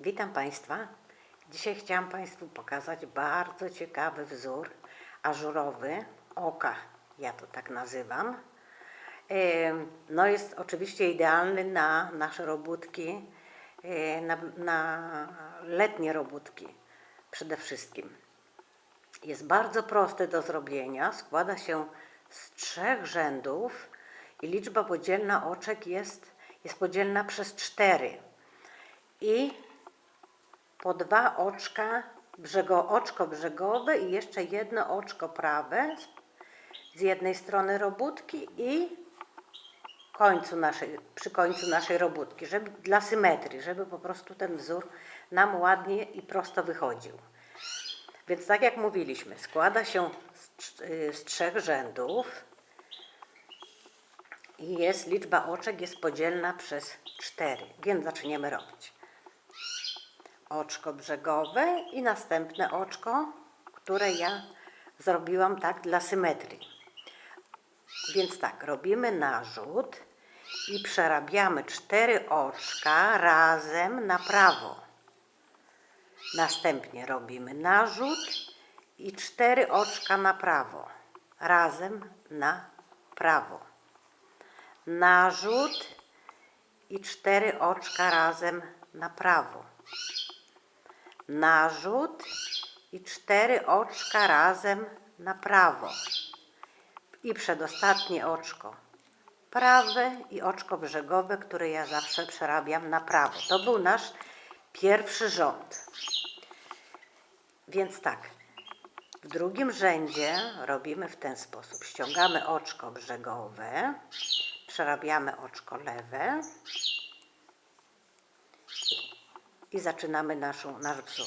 Witam Państwa. Dzisiaj chciałam Państwu pokazać bardzo ciekawy wzór ażurowy oka, ja to tak nazywam. No jest oczywiście idealny na nasze robótki, na, na letnie robótki przede wszystkim. Jest bardzo prosty do zrobienia, składa się z trzech rzędów i liczba podzielna oczek jest, jest podzielna przez cztery. I po dwa oczka, brzego, oczko brzegowe i jeszcze jedno oczko prawe. Z- jednej strony robótki i końcu naszej, przy końcu naszej robótki, żeby dla symetrii, żeby po prostu ten wzór nam ładnie i prosto wychodził. Więc tak jak mówiliśmy, składa się z, y, z trzech rzędów i jest liczba oczek jest podzielna przez cztery, więc zaczniemy robić oczko brzegowe i następne oczko, które ja zrobiłam tak dla symetrii. Więc tak, robimy narzut i przerabiamy cztery oczka razem na prawo. Następnie robimy narzut i cztery oczka na prawo, razem na prawo. Narzut i cztery oczka razem na prawo narzut i cztery oczka razem na prawo. I przedostatnie oczko prawe i oczko brzegowe, które ja zawsze przerabiam na prawo. To był nasz pierwszy rząd. Więc tak, w drugim rzędzie robimy w ten sposób. Ściągamy oczko brzegowe, przerabiamy oczko lewe, i zaczynamy naszą, nasz wzór.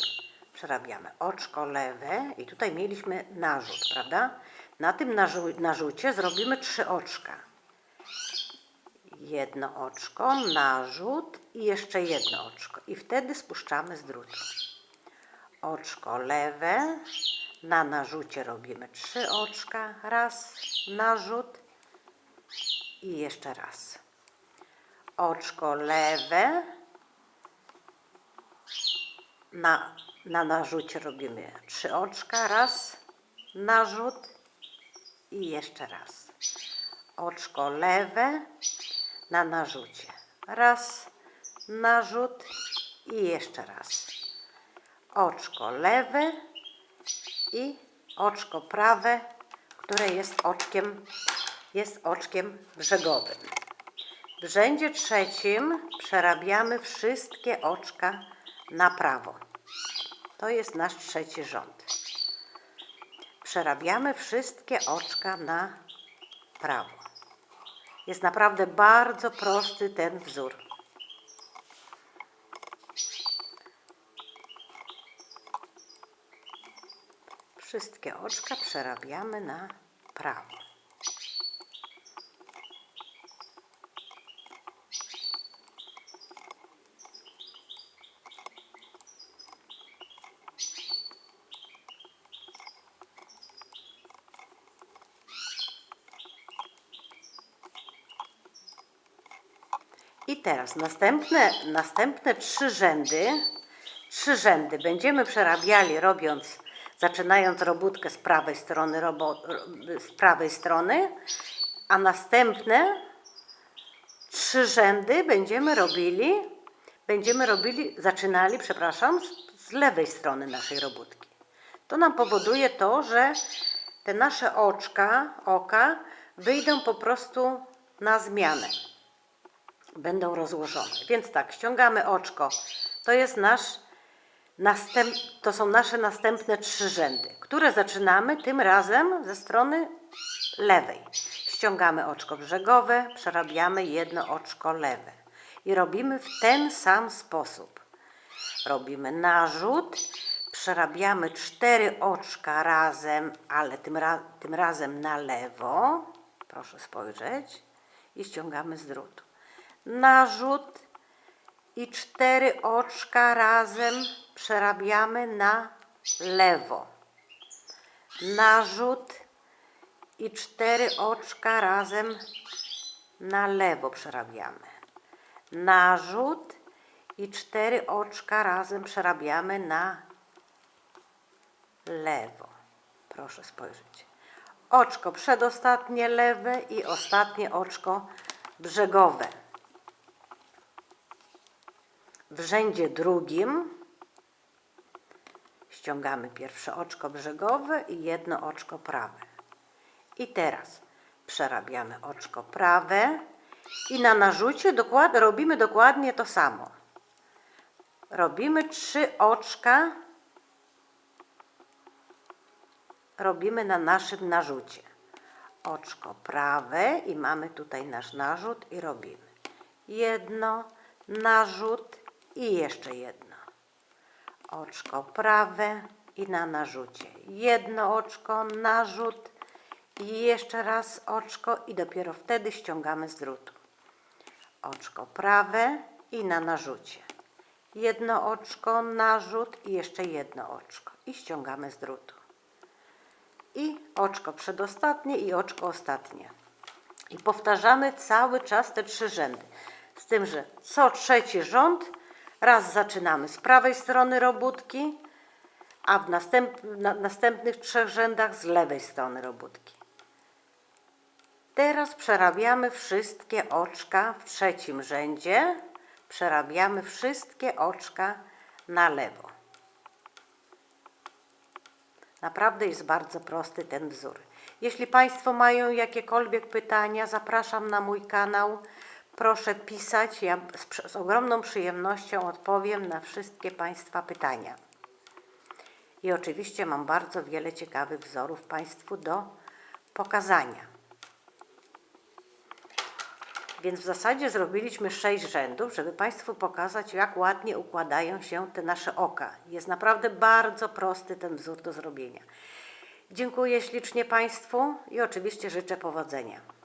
Przerabiamy oczko lewe i tutaj mieliśmy narzut, prawda? Na tym narzu- narzucie zrobimy trzy oczka. Jedno oczko, narzut i jeszcze jedno oczko. I wtedy spuszczamy z drutu. Oczko lewe, na narzucie robimy trzy oczka, raz, narzut i jeszcze raz. Oczko lewe, na, na narzucie robimy trzy oczka, raz, narzut i jeszcze raz. Oczko lewe na narzucie, raz, narzut i jeszcze raz. Oczko lewe i oczko prawe, które jest oczkiem, jest oczkiem brzegowym. W rzędzie trzecim przerabiamy wszystkie oczka na prawo. To jest nasz trzeci rząd. Przerabiamy wszystkie oczka na prawo. Jest naprawdę bardzo prosty ten wzór. Wszystkie oczka przerabiamy na prawo. I teraz następne, następne trzy rzędy, trzy rzędy. Będziemy przerabiali robiąc, zaczynając robótkę z prawej strony, robo, z prawej strony, a następne trzy rzędy będziemy robili, będziemy robili, zaczynali, przepraszam, z, z lewej strony naszej robótki. To nam powoduje to, że te nasze oczka, oka wyjdą po prostu na zmianę będą rozłożone. Więc tak, ściągamy oczko. To jest nasz następ, to są nasze następne trzy rzędy, które zaczynamy tym razem ze strony lewej. Ściągamy oczko brzegowe, przerabiamy jedno oczko lewe i robimy w ten sam sposób. Robimy narzut, przerabiamy cztery oczka razem, ale tym, ra, tym razem na lewo. Proszę spojrzeć i ściągamy z drutu narzut i cztery oczka razem przerabiamy na lewo. Narzut i cztery oczka razem na lewo przerabiamy. Narzut i cztery oczka razem przerabiamy na lewo. Proszę spojrzeć. Oczko przedostatnie lewe i ostatnie oczko brzegowe. W rzędzie drugim ściągamy pierwsze oczko brzegowe i jedno oczko prawe. I teraz przerabiamy oczko prawe i na narzucie dokład, robimy dokładnie to samo. Robimy trzy oczka robimy na naszym narzucie. Oczko prawe i mamy tutaj nasz narzut i robimy. Jedno, narzut i jeszcze jedno. Oczko prawe i na narzucie. Jedno oczko, narzut i jeszcze raz oczko i dopiero wtedy ściągamy z drutu. Oczko prawe i na narzucie. Jedno oczko, narzut i jeszcze jedno oczko i ściągamy z drutu i oczko przedostatnie i oczko ostatnie. I powtarzamy cały czas te trzy rzędy. Z tym, że co trzeci rząd raz zaczynamy z prawej strony robótki, a w następ, na, następnych trzech rzędach z lewej strony robótki. Teraz przerabiamy wszystkie oczka w trzecim rzędzie. Przerabiamy wszystkie oczka na lewo. Naprawdę jest bardzo prosty ten wzór. Jeśli Państwo mają jakiekolwiek pytania, zapraszam na mój kanał. Proszę pisać, ja z, z ogromną przyjemnością odpowiem na wszystkie Państwa pytania. I oczywiście mam bardzo wiele ciekawych wzorów Państwu do pokazania. Więc w zasadzie zrobiliśmy sześć rzędów, żeby Państwu pokazać, jak ładnie układają się te nasze oka. Jest naprawdę bardzo prosty ten wzór do zrobienia. Dziękuję ślicznie Państwu i oczywiście życzę powodzenia.